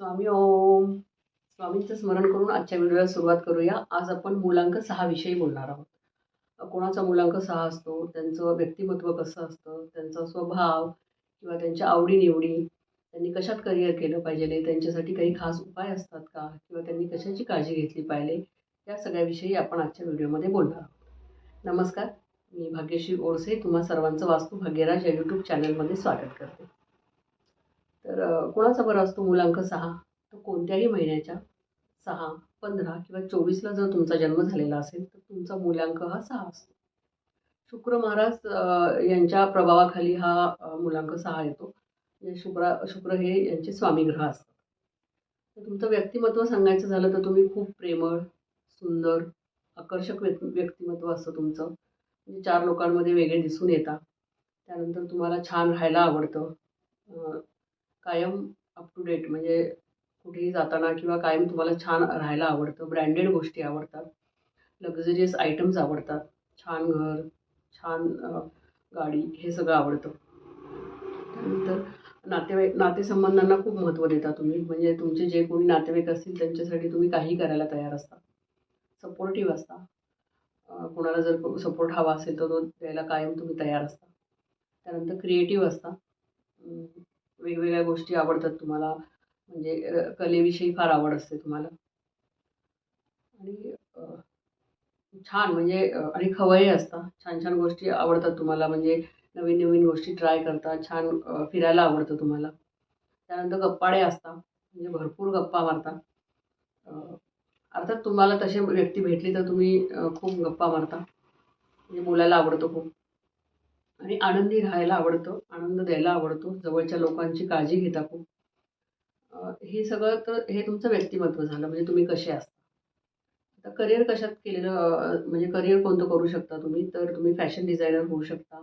स्वामी ओम. स्वामींचं स्मरण करून आजच्या व्हिडिओला सुरुवात करूया. आज आपण मुलांक सहा विषयी बोलणार आहोत. कोणाचा मुलांक सहा असतो? त्यांचं व्यक्तिमत्व कसं असतं? त्यांचा स्वभाव किंवा त्यांच्या आवडीनिवडी त्यांनी कशात करिअर केलं पाहिजे? त्यांच्यासाठी काही खास उपाय असतात का? किंवा त्यांनी कशाची काळजी घेतली पाहिजे? या सगळ्याविषयी आपण आजच्या व्हिडिओमध्ये बोलणार आहोत. नमस्कार. मी भाग्यश्री ओरसे तुम्हा सर्वांचं वास्तू भाग्यराज या यूट्यूब चॅनलमध्ये स्वागत करते. तर कोणाचा बरं असतो मुलांक सहा? तर कोणत्याही महिन्याच्या सहा पंधरा किंवा चोवीसला जर तुमचा जन्म झालेला असेल तर तुमचा मूलांक हा सहा असतो. शुक्र महाराज यांच्या प्रभावाखाली हा मुलांक मूलांक सहा येतो. म्हणजे शुक्रा शुक्र हे यांचे स्वामी ग्रह असतात तर तुमचं व्यक्तिमत्व सांगायचं झालं तर तुम्ही खूप प्रेमळ सुंदर आकर्षक व्यक्तिमत्व असतं तुमचं. म्हणजे चार लोकांमध्ये वेगळे दिसून येता त्यानंतर तुम्हाला छान राहायला आवडतं. कायम अप टू डेट म्हणजे कुठेही जाताना किंवा कायम तुम्हाला छान राहायला आवडतं ब्रँडेड गोष्टी आवडतात लक्झरियस आयटम्स आवडतात छान घर छान गाडी हे सगळं आवडतं. त्यानंतर नातेवाईक नातेसंबंधांना खूप महत्त्व देता तुम्ही म्हणजे तुमचे जे कोणी नातेवाईक असतील त्यांच्यासाठी तुम्ही काही करायला तयार असता. सपोर्टिव्ह असता. कोणाला जर सपोर्ट हवा असेल तर तो द्यायला कायम तुम्ही तयार असता. त्यानंतर क्रिएटिव्ह असता. वेगवेगळ्या गोष्टी आवडतात तुम्हाला? म्हणजे कलेविषयी फार आवड असते तुम्हाला? आणि छान म्हणजे आणि खवय्ये असता छान छान गोष्टी आवडतात तुम्हाला. म्हणजे नवीन नवीन गोष्टी ट्राय करता छान फिरायला आवडतं तुम्हाला. त्यानंतर गप्पाडे असता म्हणजे भरपूर गप्पा मारता अर्थात तुम्हाला तसे व्यक्ती भेटली तर तुम्ही खूप गप्पा मारता. म्हणजे बोलायला आवडतं खूप. आणि आनंदी राहायला आवडतं आनंद द्यायला आवडतो जवळच्या लोकांची काळजी घेता खूप. हे सगळं तर हे तुमचं व्यक्तिमत्व झालं म्हणजे तुम्ही कसे असता? आता करिअर कशात केलेलं म्हणजे करिअर कोणतं करू शकता तुम्ही? तर तुम्ही फॅशन डिझायनर होऊ शकता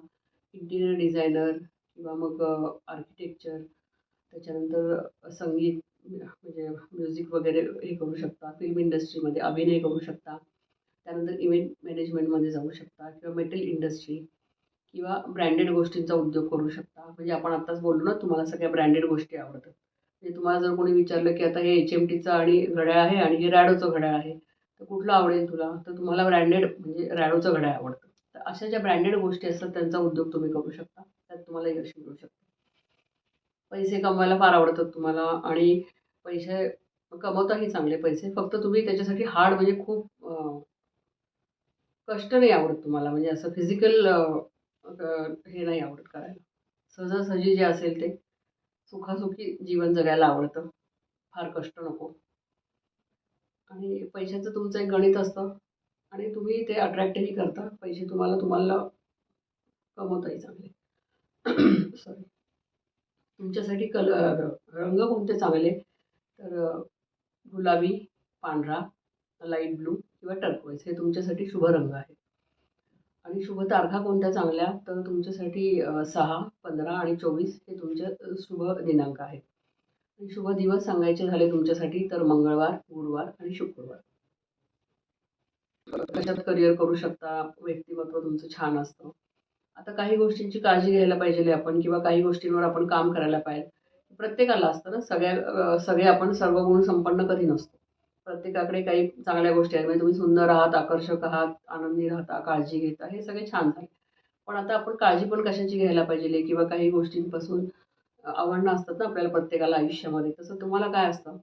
इंटिरियर डिझायनर किंवा मग आर्किटेक्चर त्याच्यानंतर संगीत म्हणजे म्युझिक वगैरे हे करू शकता फिल्म इंडस्ट्रीमध्ये अभिनय करू शकता त्यानंतर इव्हेंट मॅनेजमेंटमध्ये जाऊ शकता किंवा मेटल इंडस्ट्री किंवा ब्रँडेड गोष्टींचा उद्योग करू शकता. म्हणजे आपण आत्ताच बोललो ना तुम्हाला सगळ्या ब्रँडेड गोष्टी आवडतात. म्हणजे तुम्हाला जर कोणी विचारलं की आता हे एच एम टीचं आणि घड्याळ आहे आणि हे रॅडोचं घड्याळ आहे तर कुठलं आवडेल तुला? तर तुम्हाला ब्रँडेड म्हणजे रॅडोचं घड्याळ आवडतं. तर अशा ज्या ब्रँडेड गोष्टी असतात त्यांचा उद्योग तुम्ही करू शकता. त्यात तुम्हाला यश मिळू शकतं. पैसे कमवायला फार आवडतात तुम्हाला आणि पैसे कमवताही चांगले पैसे. फक्त तुम्ही त्याच्यासाठी हार्ड म्हणजे खूप कष्ट नाही आवडत तुम्हाला. म्हणजे असं फिजिकल हे नाही आवडत करायला. सहजासहजी जे असेल ते सुखासुखी जीवन जगायला आवडतं. फार कष्ट नको. आणि पैशाचं तुमचं एक गणित असतं. आणि तुम्ही ते अट्रॅक्टही करता. पैसे तुम्हाला तुम्हाला कमवताही चांगले. सॉरी तुमच्यासाठी कल रंग कोणते चांगले? तर गुलाबी पांढरा लाइट ब्लू किंवा टर्कवाईज हे तुमच्यासाठी शुभ रंग आहेत आणि शुभ तारखा कोणत्या चांगल्या? तर तुमच्यासाठी सहा पंधरा आणि चोवीस हे तुमचे शुभ दिनांक आहेत. आणि शुभ दिवस सांगायचे झाले तुमच्यासाठी तर मंगळवार गुरुवार आणि शुक्रवार. कशात करिअर करू शकता व्यक्तिमत्व तुमचं छान असतं. आता काही गोष्टींची काळजी घ्यायला पाहिजे आपण किंवा काही गोष्टींवर आपण काम करायला पाहिजे. प्रत्येकाला असतं ना सगळ्या सगळे आपण सर्व गुण संपन्न कधी नसतो. प्रत्येकाकडे काही चांगल्या गोष्टी आहेत. म्हणजे तुम्ही सुंदर आहात आकर्षक आहात आनंदी राहता काळजी घेता हे सगळे छान झाले. पण आता आपण काळजी पण कशाची घ्यायला पाहिजे किंवा काही गोष्टींपासून आव्हानं असतात ना आपल्याला प्रत्येकाला आयुष्यामध्ये. तसं तुम्हाला काय असतं?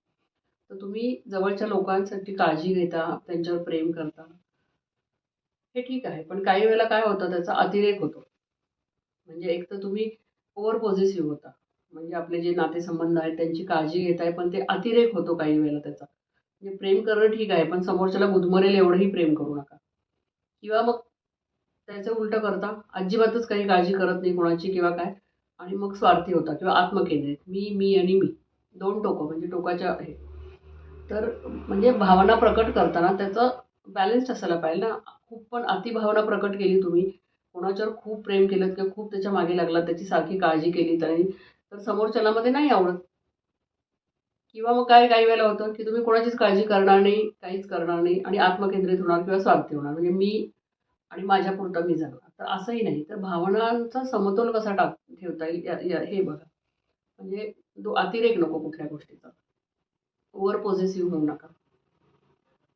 तर तुम्ही जवळच्या लोकांसाठी काळजी घेता त्यांच्यावर प्रेम करता. हे ठीक आहे. पण काही वेळेला काय होतं? त्याचा अतिरेक होतो. म्हणजे एक तर तुम्ही ओव्हर पॉझिटिव्ह होता. म्हणजे आपले जे नातेसंबंध आहेत त्यांची काळजी घेताय पण ते अतिरेक होतो काही वेळेला त्याचा. म्हणजे प्रेम करणं ठीक आहे पण समोरच्याला गुदमरेल एवढंही प्रेम करू नका. किंवा मग त्याचं उलटं करता अजिबातच काही काळजी करत नाही कोणाची किंवा काय आणि मग स्वार्थी होता किंवा आत्मकेंद्रित मी मी आणि मी दोन टोकं म्हणजे टोकाच्या हे. तर म्हणजे भावना प्रकट करताना त्याचं बॅलन्स्ड असायला पाहिजे ना. खूप पण अतिभावना प्रकट केली तुम्ही. कोणाच्यावर खूप प्रेम केलं किंवा खूप त्याच्यामागे लागला त्याची सारखी काळजी केली तरी तर समोरच्याला मध्ये नाही आवडत. किंवा मग काय काही वेळेला होतं की तुम्ही कोणाचीच काळजी करणार नाही काहीच करणार नाही आणि आत्मकेंद्रित होणार किंवा स्वार्थी होणार. म्हणजे मी आणि माझ्यापुरता मी जगणार. तर असंही नाही. तर भावनांचा समतोल कसा टाक ठेवता येईल या- या- हे बघा. म्हणजे तो अतिरेक नको कुठल्या गोष्टीचा. ओव्हर पॉझिटिव्ह होऊ नका.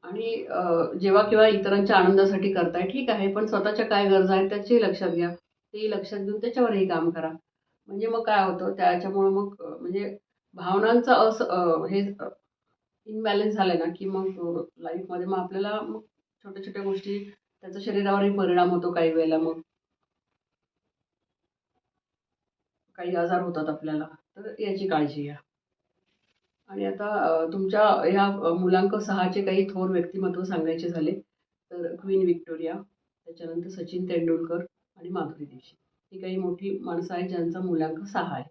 आणि जेव्हा किंवा इतरांच्या आनंदासाठी करताय ठीक आहे पण स्वतःच्या काय गरजा आहेत त्याचीही लक्षात घ्या. तेही लक्षात घेऊन त्याच्यावरही काम करा. म्हणजे मग काय होतं? त्याच्यामुळं मग म्हणजे भावनांचं अस हे इनबॅलेन्स झालं ना की मग लाईफमध्ये मग आपल्याला मग छोट्या छोट्या गोष्टी त्याचा शरीरावरही परिणाम होतो काही वेळेला मग. काही आजार होतात आपल्याला तर याची काळजी घ्या. आणि आता तुमच्या ह्या मुलांक सहाचे काही थोर व्यक्तिमत्व सांगायचे झाले तर क्वीन विक्टोरिया त्याच्यानंतर सचिन तेंडुलकर आणि माधुरी दीक्षित. ही काही मोठी माणसं आहेत ज्यांचा मुलांक सहा आहे.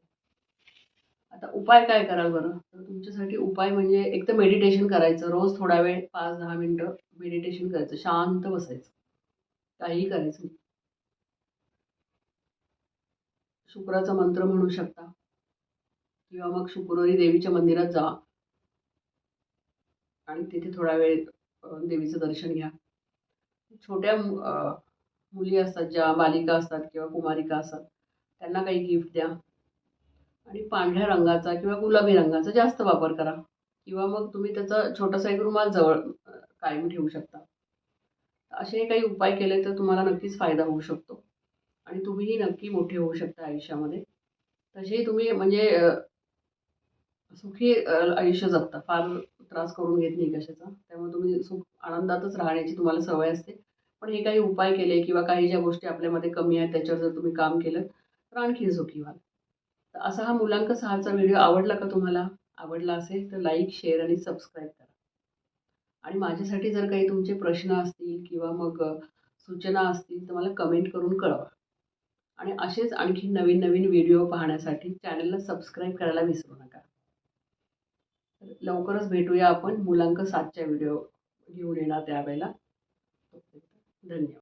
आता उपाय काय कराल बरं? तर तुमच्यासाठी उपाय म्हणजे एक तर मेडिटेशन करायचं. रोज थोडा वेळ पाच दहा मिनटं मेडिटेशन करायचं. शांत बसायचं. काहीही करायचं नाही. शुक्राचा मंत्र म्हणू शकता. किंवा मग शुक्रवारी देवीच्या मंदिरात जा. आणि तिथे थोडा वेळ देवीचं दर्शन घ्या. छोट्या मुली असतात ज्या बालिका असतात किंवा कुमारिका असतात त्यांना काही गिफ्ट द्या. आणि पांढऱ्या रंगाचा किंवा गुलाबी रंगाचा जास्त वापर करा. किंवा मग तुम्ही त्याचा छोटासा एक रुमाल जवळ कायम ठेवू शकता. असे काही उपाय केले तर तुम्हाला नक्कीच फायदा होऊ शकतो. आणि तुम्हीही नक्की मोठे होऊ शकता आयुष्यामध्ये. तसेही तुम्ही म्हणजे सुखी आयुष्य जगता. फार त्रास करून घेत नाही कशाचा. त्यामुळे तुम्ही सुख आनंदातच राहण्याची तुम्हाला सवय असते. पण हे काही उपाय केले किंवा काही ज्या गोष्टी आपल्यामध्ये कमी आहेत त्याच्यावर जर तुम्ही काम केलं तर आणखी सुखी व्हाल. तर असा हा मुलांक सहाचा व्हिडिओ आवडला का तुम्हाला? आवडला असेल तर लाईक शेअर आणि सबस्क्राईब करा. आणि माझ्यासाठी जर काही तुमचे प्रश्न असतील किंवा मग सूचना असतील तर मला कमेंट करून कळवा. आणि असेच आणखी नवीन नवीन व्हिडिओ पाहण्यासाठी चॅनलला सबस्क्राईब करायला विसरू नका. तर लवकरच भेटूया आपण मुलांक सातच्या व्हिडिओ घेऊन येणार त्यावेळेला. धन्यवाद.